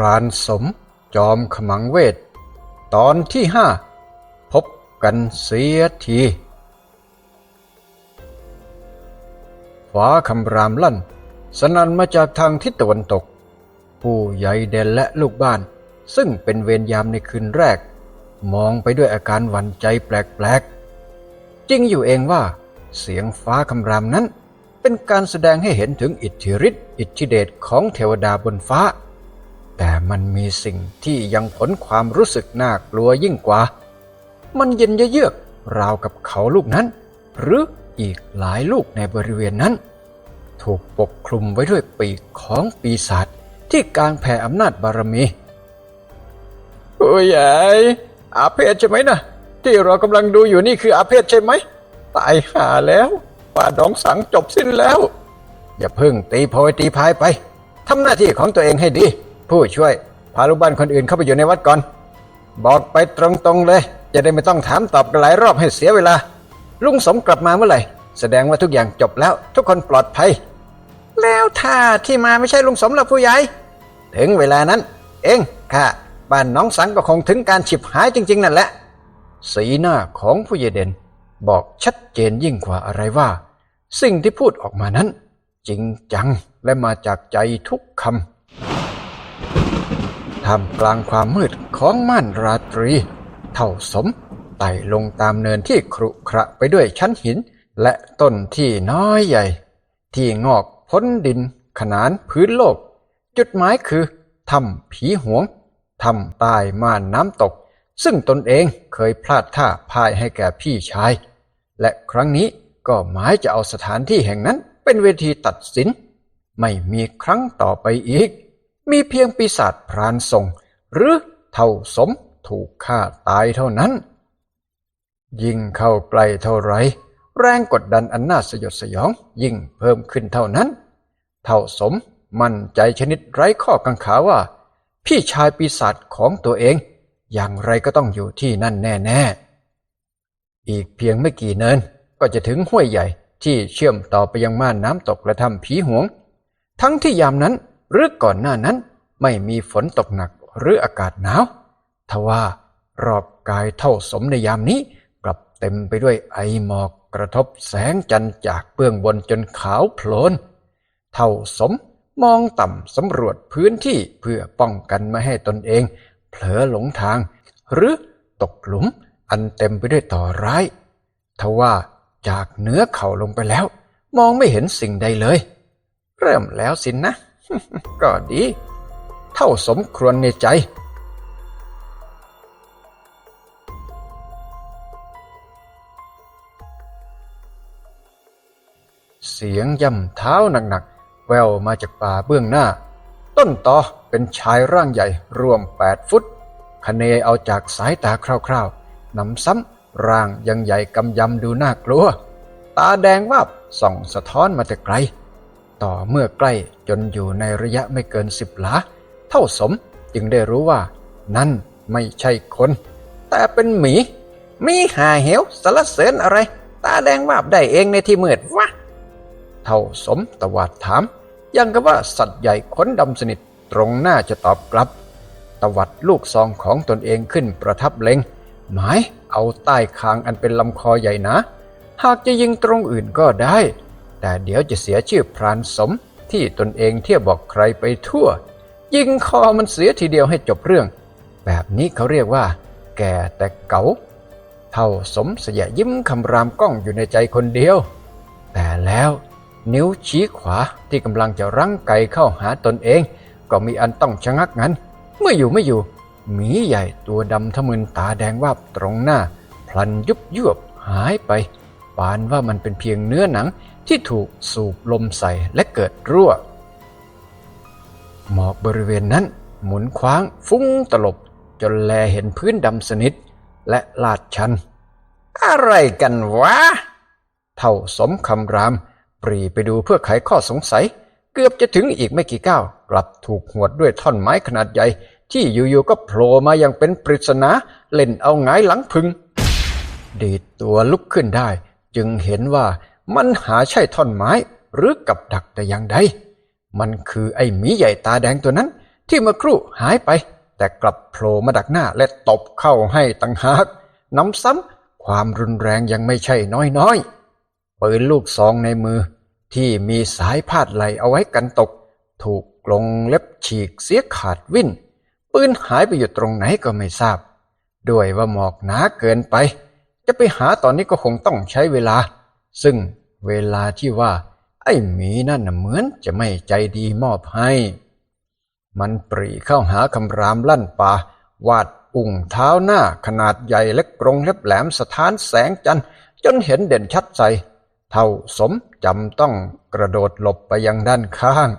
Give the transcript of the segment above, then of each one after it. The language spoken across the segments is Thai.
รานสมจอมขมังเวท ตอนที่ห้าพบกันเสียทีฟ้าคำรามลั่น สนันมาจากทางทิศตะวันตก ผู้ใหญ่เด่นและลูกบ้าน ซึ่งเป็นเวรยามในคืนแรก มองไปด้วยอาการหวั่นใจแปลกๆจริงอยู่เองว่า เสียงฟ้าคำรามนั้น เป็นการแสดงให้เห็นถึงอิทธิฤทธิ์อิทธิเดชของเทวดาบนฟ้า แต่มันมีสิ่งที่ยังผลความรู้สึกน่ากลัวยิ่งกว่า มันเย็นเยือกราวกับเขาลูกนั้น หรืออีกหลายลูกในบริเวณนั้น ถูกปกคลุมไว้ด้วยปีกของปีศาจที่กางแผ่อำนาจบารมีผู้ใหญ่อาเพศใช่ไหมนะที่เรากำลังดูอยู่นี่คืออาเพศใช่ไหมตายหาแล้วป่าดองสังจบสิ้นแล้ว อย่าเพิ่งตีโพยตีพายไปทำหน้าที่ของตัวเองให้ดี ผู้ช่วยพาลูกบ้านคนอื่นเข้าไปอยู่ในวัดก่อน บอกไปตรงๆเลย จะได้ไม่ต้องถามตอบกันหลายรอบให้เสียเวลา ลุงสมกลับมาเมื่อไหร่ แสดงว่าทุกอย่างจบแล้ว ทุกคนปลอดภัย แล้วถ้าที่มาไม่ใช่ลุงสมล่ะผู้ใหญ่ ถึงเวลานั้น เองค่ะบ้านน้องสังก็คงถึงการฉิบหายจริง ๆ นั่นแหละ สีหน้าของผู้ใหญ่เด่นบอกชัดเจนยิ่งกว่าอะไรว่า สิ่งที่พูดออกมานั้น จริงจังและมาจากใจทุกคำ ท่ามกลางความมืดของม่านราตรี เท่าสมไต่ลงตามเนินที่ครุขระไปด้วยชั้นหิน และต้นที่น้อยใหญ่ ที่งอกพ้นดินขนานพื้นโลก จุดหมายคือถ้ำผีหวงถ้ำใต้ม่านน้ำตก ซึ่งตนเองเคยพลาดท่าพายให้แก่พี่ชาย และครั้งนี้ก็หมายจะเอาสถานที่แห่งนั้นเป็นเวทีตัดสิน ไม่มีครั้งต่อไปอีก มีเพียงปีศาจพรานทรง หรือเท่าสมถูกฆ่าตายเท่านั้น ยิ่งเข้าใกล้เท่าไร แรงกดดันอันน่าสยดสยองยิ่งเพิ่มขึ้นเท่านั้น เท่าสมมั่นใจชนิดไร้ข้อกังขาว่า พี่ชายปีศาจของตัวเอง อย่างไรก็ต้องอยู่ที่นั่นแน่ๆ อีกเพียงไม่กี่เนินก็จะถึงห้วยใหญ่ที่เชื่อมต่อไปยังม่านน้ำตกและถ้ำผีหวง ทั้งที่ยามนั้น หรือก่อนหน้านั้นไม่มีฝนตกหนักหรืออากาศหนาวทว่ารอบกายเท่าสมในยามนี้ กลับเต็มไปด้วยไอหมอกกระทบแสงจันทร์จากเบื้องบนจนขาวโพลน เท่าสมมองต่ำสำรวจพื้นที่เพื่อป้องกันไม่ให้ตนเอง เผลอหลงทาง หรือตกหลุมอันเต็มไปด้วยต่อร้ายทว่าจากเนื้อเข่าลงไปแล้ว มองไม่เห็นสิ่งใดเลย เริ่มแล้วสินนะ ก็ดี เท่าสมควรในใจ เสียงย่ำเท้าหนักๆ แววมาจากป่าเบื้องหน้า ต้นตอเป็นชายร่างใหญ่รวมแปดฟุตคะเนเอาจากสายตาคร่าวๆนำซ้ำร่างยังใหญ่กำยำดูน่ากลัว ตาแดงวาบส่องสะท้อนมาแต่ไกล ต่อเมื่อใกล้จนอยู่ในระยะไม่เกินสิบหลา เท่าสมจึงได้รู้ว่า นั่นไม่ใช่คน แต่เป็นหมี มีหาเหวสารเสริญอะไร ตาแดงวาบได้เองในที่มืดวะเท่าสมตวาดถาม ยังกับว่าสัตว์ใหญ่ขนดำสนิทตรงหน้าจะตอบกลับ ตวัดลูกซองของตนเองขึ้นประทับเล็ง หมายเอาใต้คางอันเป็นลำคอใหญ่นะ หากจะยิงตรงอื่นก็ได้ แต่เดี๋ยวจะเสียชื่อพรานสมที่ตนเองเที่ยวบอกใครไปทั่ว ยิงคอมันเสียทีเดียวให้จบเรื่อง แบบนี้เขาเรียกว่า แก่แต่เก๋าเท่าสมเสยยิ้มคำรามก้องอยู่ในใจคนเดียว แต่แล้วนิ้วชี้ขวาที่กำลังจะรั้งไกเข้าหาตนเอง ก็มีอันต้องชะงักงันเมื่ออยู่ไม่อยู่หมีใหญ่ตัวดำทะมึนตาแดงวาบตรงหน้า พลันยุบยวบหายไปปานว่ามันเป็นเพียงเนื้อหนัง ที่ถูกสูบลมใส่และเกิดรั่ว หมอกบริเวณนั้นหมุนคว้างฟุ้งตลบจนแลเห็นพื้นดำสนิทและลาดชัน อะไรกันวะ เท่าสมคำราม ปรีไปดูเพื่อไขข้อสงสัย เกือบจะถึงอีกไม่กี่ก้าวกลับถูกหวดด้วยท่อนไม้ขนาดใหญ่ ที่อยู่ๆก็โผล่มาอย่างเป็นปริศนาเล่นเอาหงายหลังพึง ดีดตัวลุกขึ้นได้ จึงเห็นว่า มันหาใช่ท่อนไม้หรือกับดักแต่อย่างใด มันคือไอ้หมีใหญ่ตาแดงตัวนั้น ที่เมื่อครู่หายไป แต่กลับโผล่มาดักหน้าและตบเข้าให้ตังหากน้ำซ้ำความรุนแรงยังไม่ใช่น้อยๆปืนลูกซองในมือ ที่มีสายพาดไหลเอาไว้กันตก ถูกกลงเล็บฉีกเสียขาดวิ่นปืนหายไปอยู่ตรงไหนก็ไม่ทราบ ด้วยว่าหมอกหนาเกินไป จะไปหาตอนนี้ก็คงต้องใช้เวลา ซึ่ง เวลาที่ว่า ไอ้หมีนั่นเหมือนจะไม่ใจดีมอบให้ มันปรีเข้าหาคำรามลั่นป่าวาดอุ่งเท้าหน้าขนาดใหญ่และกรงเล็บแหลมสถานแสงจันทร์จนเห็นเด่นชัดใจเท่าสมจำต้องกระโดดหลบไปยังด้านข้าง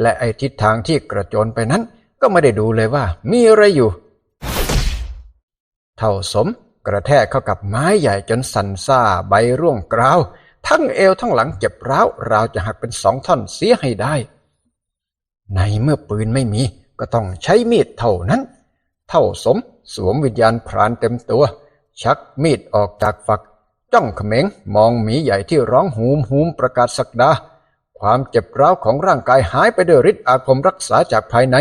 และไอ้ทิศทางที่กระโจนไปนั้น ก็ไม่ได้ดูเลยว่า มีอะไรอยู่ เท่าสมกระแทกเข้ากับไม้ใหญ่จนสั่นซ่าใบร่วงกราว ทั้งเอวทั้งหลังเจ็บร้าวราวจะหักเป็นสองท่อนเสียให้ได้ ในเมื่อปืนไม่มีก็ต้องใช้มีดเท่านั้น เท่าสมสวมวิญญาณพรานเต็มตัว ชักมีดออกจากฝัก จ้องเขม็งมองหมีใหญ่ที่ร้องหูมหูมประกาศสักดา ความเจ็บร้าวของร่างกายหายไปด้วยฤทธิ์อาคมรักษาจากภายใน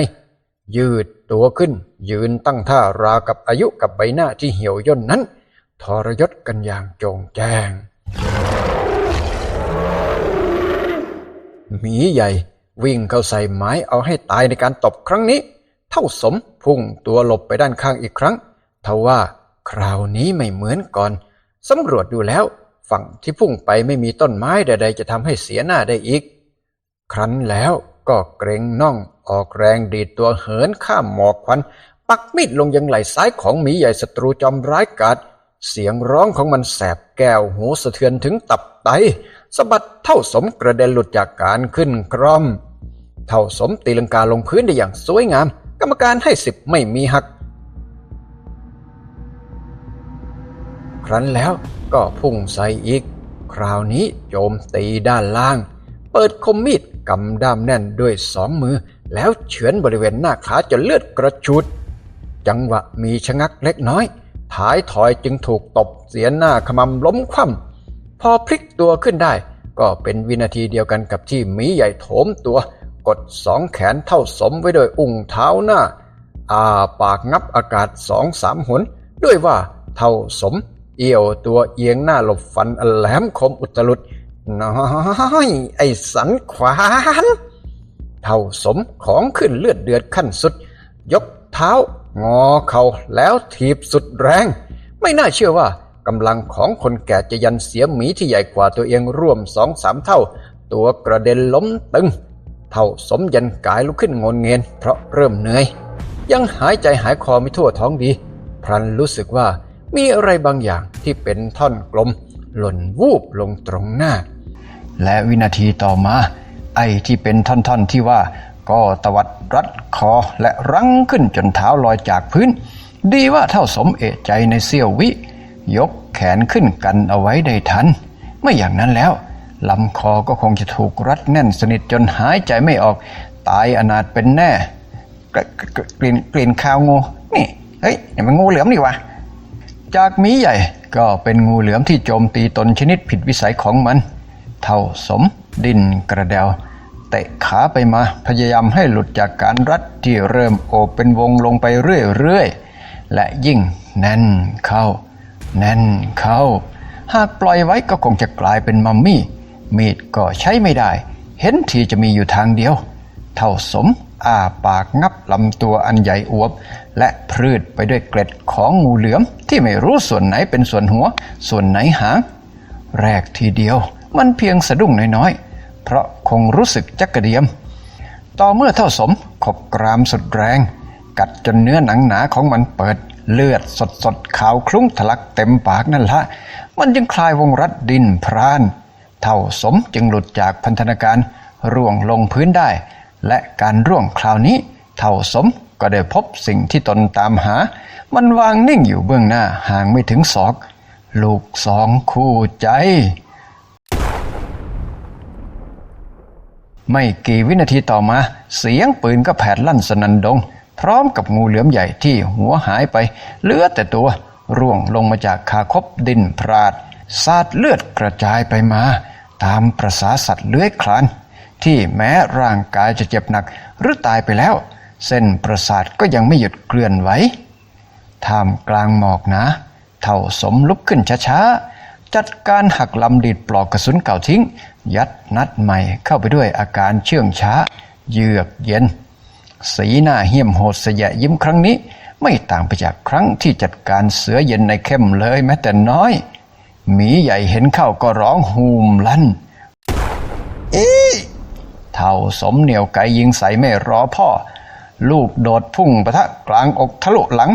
ยืดตัวขึ้น ยืนตั้งท่าราวกับอายุกับใบหน้าที่เหี่ยวย่นนั้น ทรยศกันอย่างโจงแจ้ง หมีใหญ่วิ่งเข้าใส่ไม้เอาให้ตายในการตบครั้งนี้ เท่าสมพุ่งตัวหลบไปด้านข้างอีกครั้งทว่าคราวนี้ไม่เหมือนก่อนสำรวจดูแล้ว ฝั่งที่พุ่งไปไม่มีต้นไม้ใดๆจะทำให้เสียหน้าได้อีก ครั้นแล้วก็เกรงน่องออกแรงดีดตัวเหินข้ามหมอกควัน ปักมีดลงยังไหล่ซ้ายของหมีใหญ่ศัตรูจอมร้ายกาจเสียงร้องของมันแสบแก้วหูสะเทือนถึงตับไตสะบัดเท่าสมกระเด็นหลุดจากการขึ้นคร่อม เท่าสมตีลังกาลงพื้นได้อย่างสวยงาม กรรมการให้สิบไม่มีหัก ครั้นแล้วก็พุ่งใส่อีก คราวนี้โจมตีด้านล่าง เปิดคมมีดกำด้ามแน่นด้วยสองมือ แล้วเฉือนบริเวณหน้าขาจนเลือดกระชุด จังหวะมีชะงักเล็กน้อยท้ายถอยจึงถูกตบเสียหน้าขมำล้มคว่ำ อพลิกตัวขึ้นได้ ก็เป็นวินาทีเดียวกันกับที่หมีใหญ่โถมตัว กดสองแขนเท่าสมไว้โดยอุ้งเท้าหน้าอาปากงับอากาศสองสามหน ด้วยว่าเท่าสม เอี่ยวตัวเอียงหน้าหลบฟันอแหลมคมอุตลุดน้อยไอ้สันขวานเท่าสมของขึ้นเลือดเดือดขั้นสุด ยกเท้างอเข่าแล้วถีบสุดแรง ไม่น่าเชื่อว่า กำลังของคนแก่จะยันเสียหมีที่ใหญ่กว่าตัวเองร่วมสองสามเท่า ตัวกระเด็นล้มตึง เท่าสมยันกายลุกขึ้นงนเงียนเพราะเริ่มเหนื่อย ยังหายใจหายคอไม่ทั่วท้องดีพลันรู้สึกว่ามีอะไรบางอย่างที่เป็นท่อนกลม หล่นวูบลงตรงหน้า และวินาทีต่อมา ไอ้ที่เป็นท่อนๆที่ว่าก็ตวัดรัดคอและรั้งขึ้นจนเท้าลอยจากพื้น ดีว่าเท่าสมเอะใจในเสี้ยววิ ยกแขนขึ้นกันเอาไว้ได้ทัน ไม่อย่างนั้นแล้วลำคอก็คงจะถูกรัดแน่นสนิทจนหายใจไม่ออก ตายอนาถเป็นแน่กกกลิ่นกลิ่นคาวงูนี่เฮ้ยนี่มันงูเหลือมนี่วะจากมีใหญ่ก็เป็นงูเหลือมที่โจมตีตนชนิดผิดวิสัยของมัน เท่าสมดินกระเดวเตะขาไปมาพยายามให้หลุดจากการรัดที่เริ่มโอบเป็นวงลงไปเรื่อยๆและยิ่งแน่นเข้า แน่นเข้า หากปล่อยไว้ก็คงจะกลายเป็นมัมมี่ มีดก็ใช้ไม่ได้ เห็นทีจะมีอยู่ทางเดียว เท่าสมอ้าปากงับลำตัวอันใหญ่อวบ และพืดไปด้วยเกล็ดของงูเหลือมที่ไม่รู้ส่วนไหนเป็นส่วนหัว ส่วนไหนหาง แรกทีเดียวมันเพียงสะดุ้งน้อยๆ เพราะคงรู้สึกจักกระเดียม ต่อเมื่อเท่าสมขบกรามสุดแรง กัดจนเนื้อหนังหนาของมันเปิด เลือดสดสดๆขาวคลุ้งทะลักเต็มปากนั่นละ มันจึงคลายวงรัดดินพราน เท่าสมจึงหลุดจากพันธนาการร่วงลงพื้นได้ และการร่วงคราวนี้ เท่าสมก็ได้พบสิ่งที่ตนตามหา มันวางนิ่งอยู่เบื้องหน้าห่างไม่ถึงศอก ลูกสองคู่ใจ ไม่กี่วินาทีต่อมา เสียงปืนก็แผดลั่นสนันดง พร้อมกับงูเหลือมใหญ่ที่หัวหายไปเหลือแต่ตัวร่วงลงมาจากคาคบดินพราดสาดเลือดกระจายไปมา ตามประษาสัตว์เลื้อยคลาน ที่แม้ร่างกายจะเจ็บหนักหรือตายไปแล้ว เส้นประสาทก็ยังไม่หยุดเคลื่อนไหวท่ามกลางหมอกนะเท่าสมลุกขึ้นช้าๆ จัดการหักลำดีดปลอกกระสุนเก่าทิ้ง ยัดนัดใหม่เข้าไปด้วยอาการเชื่องช้า เยือกเย็น สีหน้าเหี้ยมโหดเสยะยิ้มครั้งนี้ ไม่ต่างไปจากครั้งที่จัดการเสือเย็นในเข้มเลยแม้แต่น้อย หมีใหญ่เห็นเข้าก็ร้องฮูมลั่นเอ๊ะเท่าสมเหนียวไกยิงใส่ไม่รอพ่อ ลูกโดดพุ่งปะทะกลางอกทะลุหลัง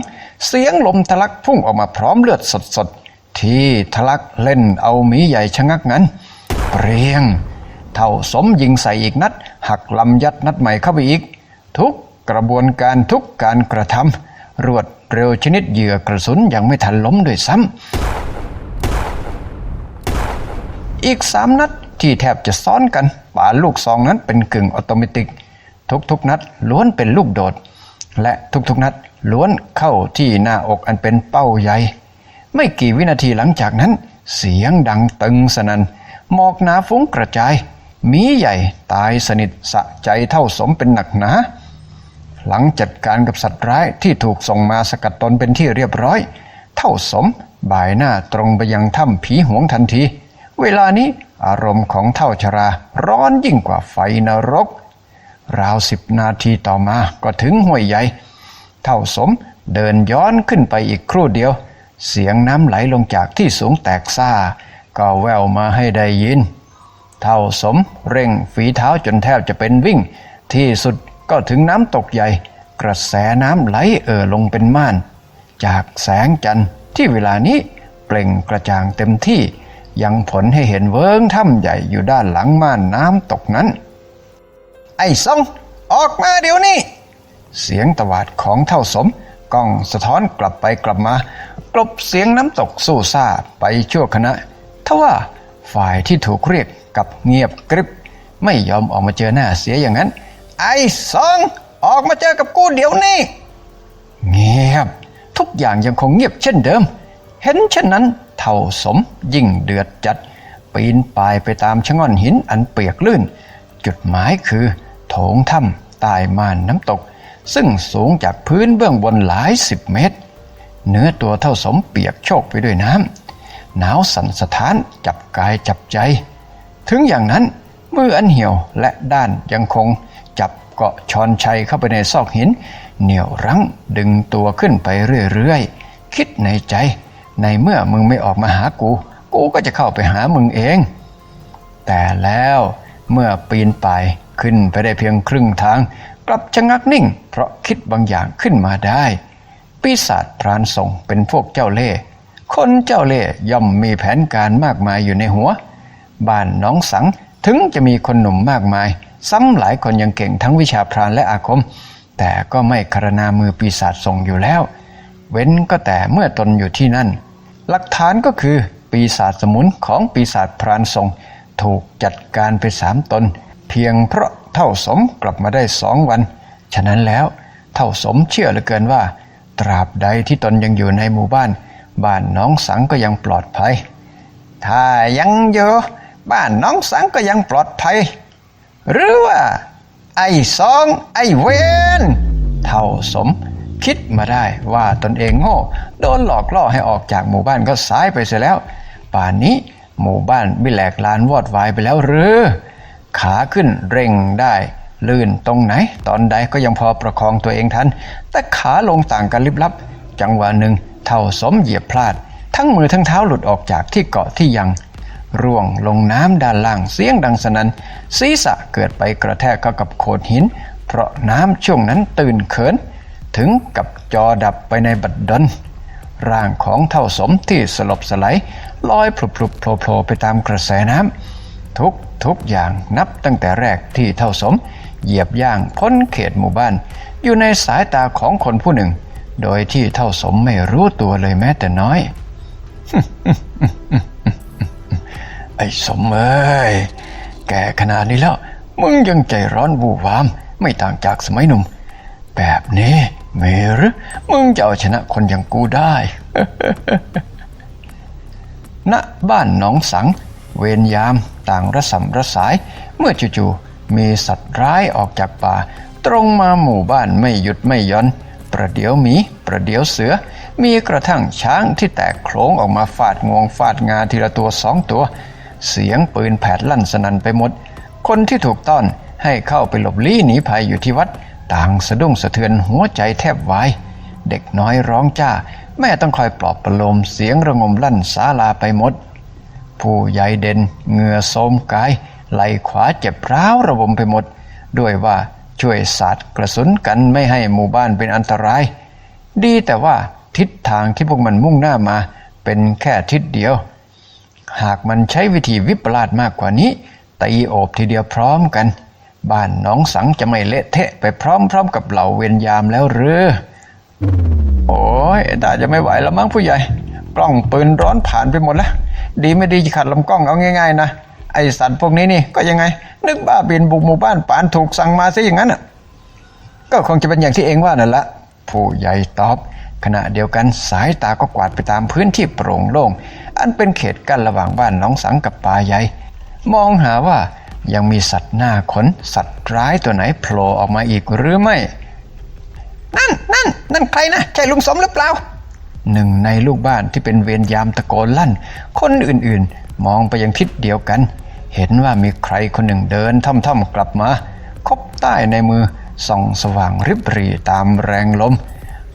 เสียงลมทะลักพุ่งออกมาพร้อมเลือดสดๆ ที่ทะลักเล่นเอาหมีใหญ่ชะงักงั้น เปรียง เท่าสมยิงใส่อีกนัด หักลำยัดนัดใหม่เข้าไปอีก ทุกกระบวนการทุกการกระทำรวดเร็วชนิดเหยื่อกระสุนยังไม่ทันล้มด้วยซ้ำอีกสามนัดที่แทบจะซ้อนกันป่าลูกซองนั้นเป็นกึ่งออโตเมติกทุกๆนัดล้วนเป็นลูกโดด และทุกๆนัดล้วนเข้าที่หน้าอกอันเป็นเป้าใหญ่ ไม่กี่วินาทีหลังจากนั้น เสียงดังตึงสนันหมอกหนาฟุ้งกระจาย มีใหญ่ตายสนิทสะใจเท่าสมเป็นหนักหนา หลังจัดการกับสัตว์ร้ายที่ถูกส่งมาสกัดตนเป็นที่เรียบร้อย เท่าสมบ่ายหน้าตรงไปยังถ้ำผีหวงทันที เวลานี้อารมณ์ของเท่าชราร้อนยิ่งกว่าไฟนรก ราวสิบนาทีต่อมาก็ถึงห้วยใหญ่ เท่าสมเดินย้อนขึ้นไปอีกครู่เดียว เสียงน้ำไหลลงจากที่สูงแตกซ่า ก็แววมาให้ได้ยิน เท่าสมเร่งฝีเท้าจนแทบจะเป็นวิ่ง ที่สุด ก็ถึงน้ำตกใหญ่ กระแสน้ำไหลเอ่อลงเป็นม่าน จากแสงจันทร์ที่เวลานี้เปล่งกระจ่างเต็มที่ยังผลให้เห็นเวิงถ้ำใหญ่อยู่ด้านหลังม่านน้ำตกนั้น ไอ้ซองออกมาเดี๋ยวนี้ เสียงตวาดของเท่าสมกล้องสะท้อนกลับไปกลับมากลบเสียงน้ำตกสู้ซ่าไปชั่วขณะทว่าฝ่ายที่ถูกเรียกกับเงียบกริบ ไม่ยอมออกมาเจอหน้าเสียอย่างนั้น ไอ้ซองออกมาเจอกับกูเดี๋ยวนี้ เงียบ ทุกอย่างยังคงเงียบเช่นเดิม เห็นเช่นนั้นเท่าสมยิ่งเดือดจัด ปีนป่ายไปตามชะง่อนหินอันเปียกลื่น จุดหมายคือ โถงถ้ำใต้ม่านน้ำตก ซึ่งสูงจากพื้นเบื้องบนหลายสิบเมตร เนื้อตัวเท่าสมเปียกโชกไปด้วยน้ำหนาวสั่นสะท้านจับกายจับใจ ถึงอย่างนั้นมืออันเหี่ยวและด้านยังคง เกาะชอนชัยเข้าไปในซอกหิน เหนี่ยวรั้งดึงตัวขึ้นไปเรื่อยๆ คิดในใจ ในเมื่อมึงไม่ออกมาหากู กูก็จะเข้าไปหามึงเอง แต่แล้วเมื่อปีนไปขึ้นไปได้เพียงครึ่งทาง กลับชะงักนิ่ง เพราะคิดบางอย่างขึ้นมาได้ ปีศาจพรานส่งเป็นพวกเจ้าเล่ห์คนเจ้าเล่ห์ย่อมมีแผนการมากมายอยู่ในหัว บ้านน้องสังถึงจะมีคนหนุ่มมากมาย ซ้ำหลายคนยังเก่งทั้งวิชาพรานและอาคม แต่ก็ไม่คารนามือปีศาจส่งอยู่แล้ว เว้นก็แต่เมื่อตนอยู่ที่นั่น หลักฐานก็คือปีศาจสมุนของปีศาจพรานทรงถูกจัดการไปสามตน เพียงเพราะเท่าสมกลับมาได้สองวัน ฉะนั้นแล้วเท่าสมเชื่อเหลือเกินว่า ตราบใดที่ตนยังอยู่ในหมู่บ้าน บ้านน้องสังก็ยังปลอดภัย ถ้ายังอยู่บ้านน้องสังก็ยังปลอดภัย หรือว่า ไอ้สอง ไอ้เวนเท่าสม คิดมาได้ว่าตนเองโง่โดนหลอกล่อให้ออกจากหมู่บ้านก็สายไปเสียแล้ว ป่านนี้หมู่บ้านบิแหลกลานวอดวายไปแล้วหรือ ขาขึ้นเร่งได้ ลื่นตรงไหน ตอนใดก็ยังพอประคองตัวเองทัน แต่ขาลงต่างกันลิบลับ จังหวะหนึ่งเท่าสมเหยียบพลาด ทั้งมือทั้งเท้าหลุดออกจากที่เกาะที่ยัง ร่วงลงน้ำด้านล่างเสียงดังสนัน่นศีรษะเกิดไปกระแทกเข้ากับโขดหิน เพราะน้ำช่วงนั้นตื่นเขิน ถึงกับจอดับไปในบัดดลร่างของเท่าสมที่สลบสลายลอยพลุบพลุบโผล่โผล่ไปตามกระแสน้ำทุกทุกอย่างนับตั้งแต่แรกที่เท่าสม เหยียบย่างพ้นเขตหมู่บ้าน อยู่ในสายตาของคนผู้หนึ่ง โดยที่เท่าสมไม่รู้ตัวเลยแม้แต่น้อย ไอ้สมเอ้ยแกขนาดนี้แล้ว มึงยังใจร้อนบูวาม ไม่ต่างจากสมัยหนุ่ม แบบนี้เมรือมึงจะเอาชนะคนอย่างกูได้ณบ้านหนองสัง เวรยามต่างระสำระสาย เมื่อจู่ๆมีสัตว์ร้ายออกจากป่า ตรงมาหมู่บ้านไม่หยุดไม่ย่อน ประเดี๋ยวหมีประเดี๋ยวเสือ มีกระทั่งช้างที่แตกโคลงออกมาฟาดงวงฟาดงาทีละตัวสองตัว เสียงปืนแผดลั่นสนั่นไปหมด คนที่ถูกต้อนให้เข้าไปหลบลี้หนีภัยอยู่ที่วัด ต่างสะดุ้งสะเทือนหัวใจแทบวาย เด็กน้อยร้องจ้า แม่ต้องคอยปลอบประโลมเสียงระงมลั่นศาลาไปหมด ผู้ใหญ่เด่นเหงื่อโสมกาย ไหลขวาเจ็บร้าวระบมไปหมด ด้วยว่าช่วยสาดกระสุนกันไม่ให้หมู่บ้านเป็นอันตราย ดีแต่ว่าทิศทางที่พวกมันมุ่งหน้ามาเป็นแค่ทิศเดียว หากมันใช้วิธีวิปลาสมากกว่านี้ตีโอบทีเดียวพร้อมกัน บ้านน้องสังจะไม่เละเทะไปพร้อมๆกับเหล่าเวรยามแล้วหรือโอ้ยตาจะไม่ไหวแล้วมั้งผู้ใหญ่ กล้องปืนร้อนผ่านไปหมดแล้วดีไม่ดีขัดลำกล้องเอาง่ายๆนะไอสัตว์พวกนี้นี่ก็ยังไง นึกบ้าบินบุกหมู่บ้านป่านถูกสั่งมาซะอย่างนั้นอะก็คงจะเป็นอย่างที่เองว่านั่นละผู้ใหญ่ตอบ ขณะเดียวกันสายตาก็กวาดไปตามพื้นที่โปร่งโล่ง อันเป็นเขตกั้นระหว่างบ้านน้องสังกับป่าใหญ่มองหาว่ายังมีสัตว์หน้าขนสัตว์ร้ายตัวไหนโผล่ออกมาอีกหรือไม่ นั่นนั่นนั่นใครนะใช่ลุงสมหรือเปล่า หนึ่งในลูกบ้านที่เป็นเวรยามตะโกนลั่น คนอื่นๆ มองไปยังทิศเดียวกัน เห็นว่ามีใครคนหนึ่งเดินท่อมๆกลับมา คบใต้ในมือส่องสว่างริบรีตามแรงลม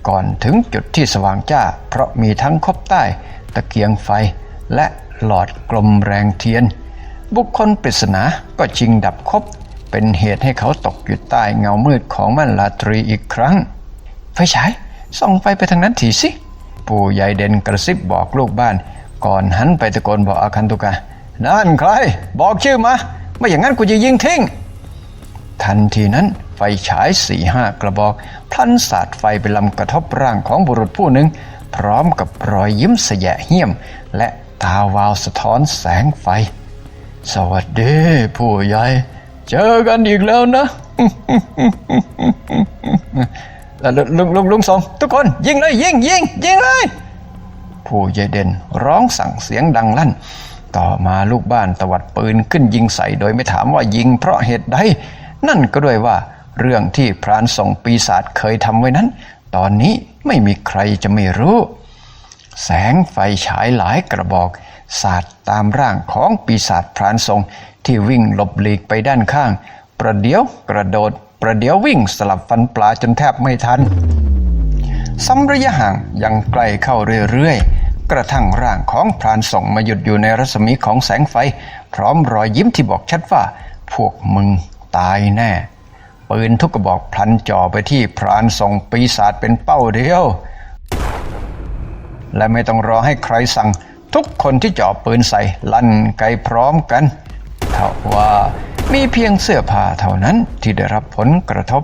ก่อนถึงจุดที่สว่างจ้า เพราะมีทั้งคบใต้ ตะเกียงไฟ และหลอดกลมแรงเทียน บุคคลปริศนาก็ชิงดับคบ เป็นเหตุให้เขาตกอยู่ใต้เงามืดของม่านลาตรีอีกครั้ง ไฟฉายส่องไฟไปทางนั้นทีสิ ปู่ใหญ่เด่นกระซิบบอกลูกบ้าน ก่อนหันไปตะโกนบอกอาคันตุกะนั่นใคร บอกชื่อมา ไม่อย่างนั้นกูจะยิงทิ้งทันทีนั้นไฟฉายสี่ห้ากระบอกพลันสาดไฟไปลำกระทบร่างของบุรุษผู้หนึ่ง พร้อมกับรอยยิ้มสยะเหี้ยม และตาวาวสะท้อนแสงไฟ สวัสดีผู้ใหญ่ เจอกันอีกแล้วนะลุงลุงลุงสมทุกคนยิงเลยยิงยิงยิงเลย ผู้ใหญ่เด่นร้องสั่งเสียงดังลั่น ต่อมาลูกบ้านตวัดปืนขึ้นยิงใส่โดยไม่ถามว่ายิงเพราะเหตุใด นั่นก็ด้วยว่าเรื่องที่พรานส่งปีศาจเคยทำไว้นั้น ตอนนี้ไม่มีใครจะไม่รู้ แสงไฟฉายหลายกระบอก สาดตามร่างของปีศาจพรานทรงที่วิ่งหลบหลีกไปด้านข้าง ประเดี๋ยวกระโดด ประเดี๋ยววิ่งสลับฟันปลาจนแทบไม่ทันซ้ำระยะห่างยังใกล้เข้าเรื่อยๆ กระทั่งร่างของพรานส่งมาหยุดอยู่ในรัศมีของแสงไฟ พร้อมรอยยิ้มที่บอกชัดว่า พวกมึงตายแน่ ปืนทุกกระบอกพลันจ่อไปที่พรานส่งปีศาจเป็นเป้าเดียว และไม่ต้องรอให้ใครสั่งทุกคนที่จ่อปืนใส่ลั่นไกพร้อมกันเท่าว่ามีเพียงเสื้อผ้าเท่านั้นที่ได้รับผลกระทบ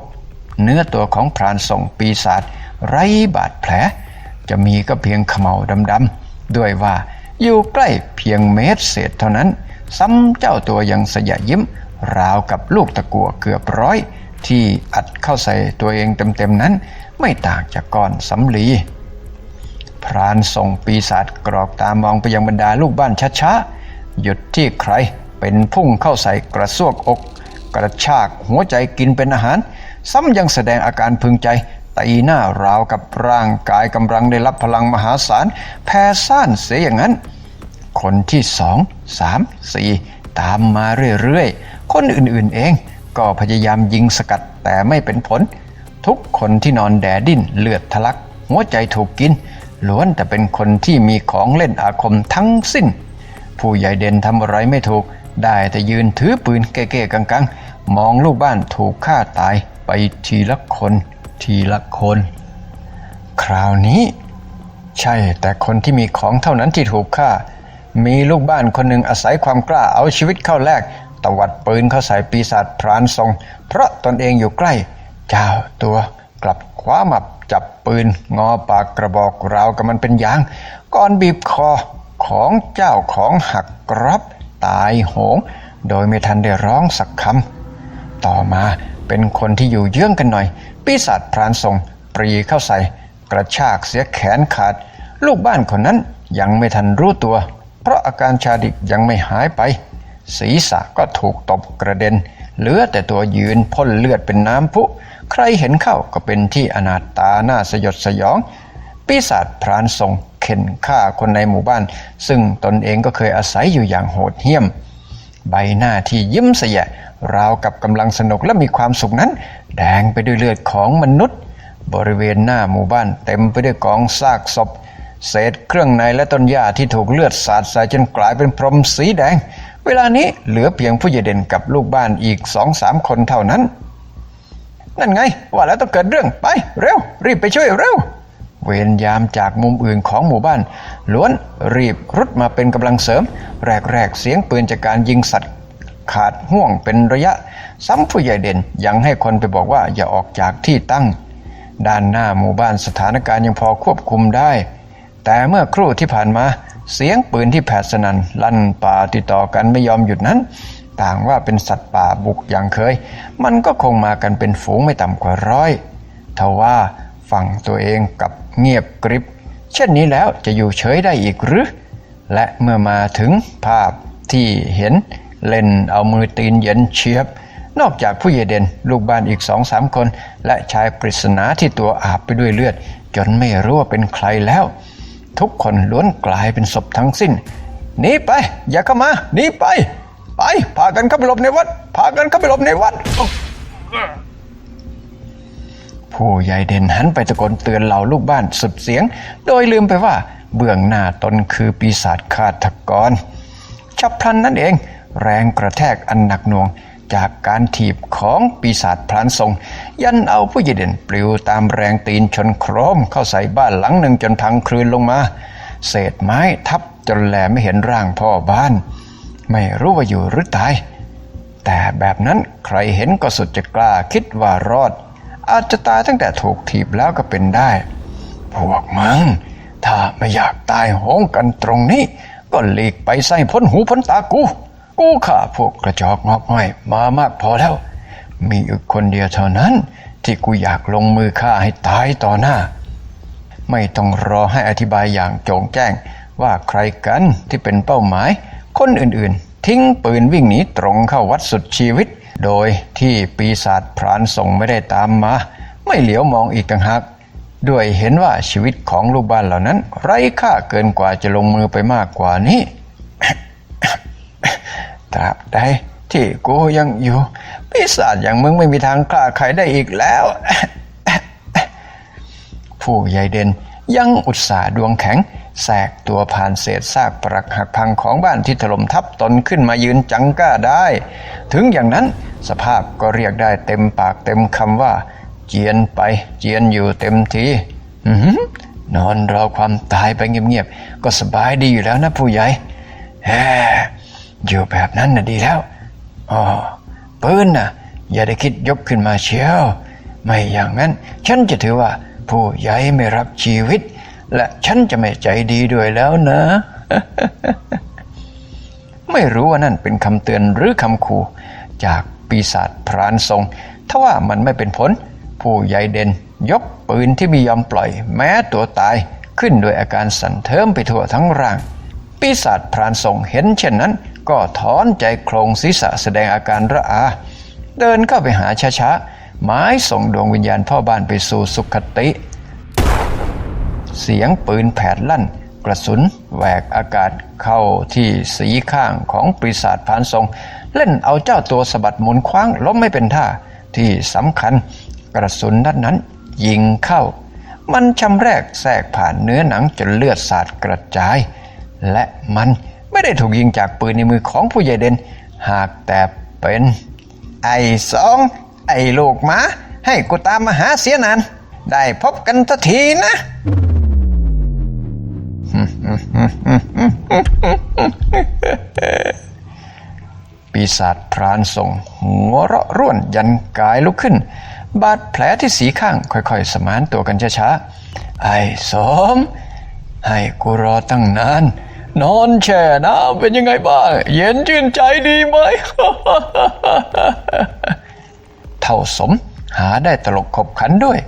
เนื้อตัวของพรานส่งปีศาจไร้บาดแผล จะมีก็เพียงขมเหลาดำๆด้วยว่าอยู่ใกล้เพียงเมตรเศษเท่านั้น ซ้ำเจ้าตัวยังสยะยิ้ม ราวกับลูกตะกัวเกือบร้อย ที่อัดเข้าใส่ตัวเองเต็มๆนั้น ไม่ต่างจากก้อนสำลีพรานส่งปีศาจกรอกตามองไปยังบรรดาลูกบ้านช้าๆหยุดที่ใครเป็นพุ่งเข้าใส่กระซวกอก กระชากหัวใจกินเป็นอาหาร ซ้ำยังแสดงอาการพึงใจตีหน้าราวกับร่างกายกำลังได้รับพลังมหาศาลแผ่ซ่านเสียอย่างนั้น คนที่สองสามสี่ตามมาเรื่อยๆ คนอื่นๆเอง ก็พยายามยิงสกัดแต่ไม่เป็นผล ทุกคนที่นอนแดดิ้นเลือดทะลัก หัวใจถูกกินล้วนแต่เป็นคนที่มีของเล่นอาคมทั้งสิ้น ผู้ใหญ่เด่นทำอะไรไม่ถูก ได้แต่ยืนถือปืนเก้ๆกังๆ มองลูกบ้านถูกฆ่าตายไปทีละคน ทีละคน คราวนี้ ใช่แต่คนที่มีของเท่านั้นที่ถูกฆ่า มีลูกบ้านคนหนึ่งอาศัยความกล้าเอาชีวิตเข้าแลก ตวัดปืนเข้าใส่ปีศาจพรานทรง เพราะตนเองอยู่ใกล้ เจ้าตัวกลับคว้ามับจับปืน งอปากกระบอกราวกับมันเป็นยาง ก่อนบีบคอของเจ้าของหักกรับตายโหง โดยไม่ทันได้ร้องสักคำต่อมาเป็นคนที่อยู่เยื้องกันหน่อย ปีศาจพรานทรง ปรีเข้าใส่ กระชากเสียแขนขาด ลูกบ้านคนนั้นยังไม่ทันรู้ตัว เพราะอาการชาดิกยังไม่หายไป ศีรษะก็ถูกตบกระเด็น เหลือแต่ตัวยืนพ่นเลือดเป็นน้ำพุ ใครเห็นเข้าก็เป็นที่อนาตาหน้าสยดสยอง ปีศาจพรานทรงเข็นฆ่าคนในหมู่บ้าน ซึ่งตนเองก็เคยอาศัยอยู่อย่างโหดเหี้ยม ใบหน้าที่ยิ้มเสยะราวกับกำลังสนุกและมีความสุขนั้น แดงไปด้วยเลือดของมนุษย์ บริเวณหน้าหมู่บ้าน เต็มไปด้วยกองซากศพเศษเครื่องในและต้นหญ้าที่ถูกเลือดสาดใส่จนกลายเป็นพรมสีแดง เวลานี้เหลือเพียงผู้ใหญ่เด่นกับลูกบ้านอีกสองสามคนเท่านั้น นั่นไง ว่าแล้วต้องเกิดเรื่องไป เร็ว รีบไปช่วยเร็ว เวรยามจากมุมอื่นของหมู่บ้าน ล้วนรีบรุดมาเป็นกำลังเสริม แรกๆเสียงปืนจากการยิงสัตว์ขาดห่วงเป็นระยะ ซ้ำผู้ใหญ่เด่นยังให้คนไปบอกว่าอย่าออกจากที่ตั้ง ด้านหน้าหมู่บ้านสถานการณ์ยังพอควบคุมได้ แต่เมื่อครู่ที่ผ่านมา เสียงปืนที่แผดสนันลั่นป่าติดต่อกันไม่ยอมหยุดนั้น ต่างว่าเป็นสัตว์ป่าบุกอย่างเคย มันก็คงมากันเป็นฝูงไม่ต่ำกว่าร้อยทว่าฝั่งตัวเองกับเงียบกริบ เช่นนี้แล้วจะอยู่เฉยได้อีกหรือ และเมื่อมาถึงภาพที่เห็นเล่นเอามือตีนเย็นเชียบ นอกจากผู้ใหญ่เด่นลูกบ้านอีกสองสามคน และชายปริศนาที่ตัวอาบไปด้วยเลือด จนไม่รู้ว่าเป็นใครแล้ว ทุกคนล้วนกลายเป็นศพทั้งสิ้นหนีไป อย่าเข้ามาหนีไป ไปพากันเข้าไปหลบในวัดพากันเข้าไปหลบในวัด ผู้ใหญ่เด่นหันไปตะโกนเตือนเหล่าลูกบ้านสุดเสียง โดยลืมไปว่า เบื้องหน้าตนคือปีศาจฆาตกรฉับพลันนั่นเอง แรงกระแทกอันหนักหน่วงจากการถีบของปีศาจพลานทรงยันเอาผู้ใหญ่เด่นปลิวตามแรงตีนชนโครมเข้าใส่บ้านหลังหนึ่งจนพังคลืนลงมา เศษไม้ทับจนแลไม่เห็นร่างพ่อบ้าน ไม่รู้ว่าอยู่หรือตาย แต่แบบนั้นใครเห็นก็สุดจะกล้าคิดว่ารอด อาจจะตายตั้งแต่ถูกถีบแล้วก็เป็นได้ พวกมึงถ้าไม่อยากตายโหงกันตรงนี้ ก็หลีกไปใส่พ้นหูพ้นตากู กูฆ่าพวกกระจอกงอกง่อยมามากพอแล้ว มีอีกคนเดียวเท่านั้น ที่กูอยากลงมือฆ่าให้ตายต่อหน้า ไม่ต้องรอให้อธิบายอย่างโจงแจ้งว่าใครกันที่เป็นเป้าหมาย คนอื่นๆ ทิ้งปืนวิ่งหนีตรงเข้าวัดสุดชีวิต โดยที่ปีศาจพรานส่งไม่ได้ตามมา ไม่เหลียวมองอีกต่างหากด้วยเห็นว่าชีวิตของลูกบ้านเหล่านั้น ไร้ค่าเกินกว่าจะลงมือไปมากกว่านี้ตราบใด ที่กูยังอยู่ปีศาจอย่างมึงไม่มีทางฆ่าใครได้อีกแล้ว ผู้ใหญ่เด่นยังอุตส่าห์ดวงแข็ง แสกตัวผ่านเศษซากปรักหักพังของบ้านที่ถล่มทับตนขึ้นมายืนจังก้าได้ ถึงอย่างนั้นสภาพก็เรียกได้เต็มปากเต็มคำว่า เจียนไปเจียนอยู่เต็มทีนอนรอความตายไปเงียบๆ ก็สบายดีอยู่แล้วนะผู้ใหญ่แฮอยู่แบบนั้นน่ะดีแล้ว อ๋อปืนนะอย่าได้คิดยกขึ้นมาเชียว ไม่อย่างนั้น ฉันจะถือว่า ผู้ใหญ่ไม่รักชีวิต และฉันจะไม่ใจดีด้วยแล้วนะ ไม่รู้ว่านั่นเป็นคำเตือนหรือคำขู่จากปีศาจพรานทรงถ้าว่ามันไม่เป็นผล ผู้ใหญ่เด่นยกปืนที่ไมียอมปล่อย แม้ตัวตายขึ้นโดยอาการสั่นเทิมไปทั่วทั้งร่าง ปีศาจพรานทรงเห็นเช่นนั้น ก็ถอนใจโครงศีรษะแสดงอาการระอา เดินเข้าไปหาช้าๆหมายส่งดวงวิญญาณพ่อบ้านไปสู่สุคติ เสียงปืนแผดลั่น กระสุนแหวกอากาศเข้าที่สีข้างของปีศาจพานทรง เล่นเอาเจ้าตัวสะบัดหมุนคว้างล้มไม่เป็นท่าที่สำคัญ กระสุนนัดนั้นยิงเข้า มันชำแรกแทรกผ่านเนื้อหนังจนเลือดสาดกระจาย และมัน ไม่ได้ถูกยิงจากปืนในมือของผู้ใหญ่เด่น หากแต่เป็น ไอ้สอง ไอ้ลูกหมา ให้กูตามมาหาเสียนาน ได้พบกันทันทีนะปีศาจพรานส่งหัวเราะร่วนยันกายลุกขึ้น บาดแผลที่สีข้างค่อยๆ สมานตัวกันช้าๆ ไอ้สม ให้กูรอตั้งนาน นอนแช่น้ำเป็นยังไงบ้าง เย็นชื่นใจดีไหม เท่าสมหาได้ตลกขบขันด้วย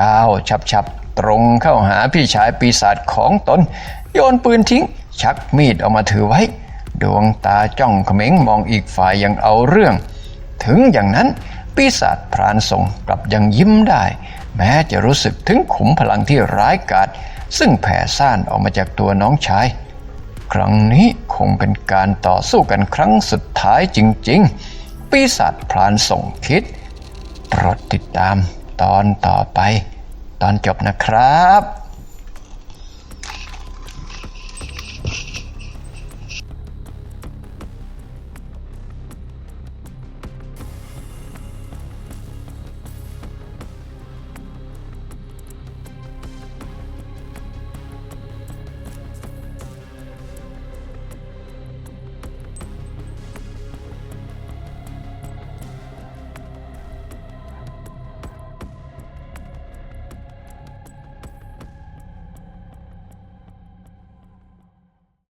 ก้าวฉับฉับๆ ตรงเข้าหาพี่ชายปีศาจของตน โยนปืนทิ้ง ชักมีดออกมาถือไว้ ดวงตาจ้องเขม็งมองอีกฝ่ายยังเอาเรื่อง ถึงอย่างนั้นปีศาจพรานส่งกลับยังยิ้มได้ แม้จะรู้สึกถึงขุมพลังที่ร้ายกาจซึ่งแผ่ซ่านออกมาจากตัวน้องชาย ครั้งนี้คงเป็นการต่อสู้กันครั้งสุดท้ายจริง ๆ ปีศาจพรานส่งคิดโปรดติดตามตอนต่อไป ตอนจบนะครับ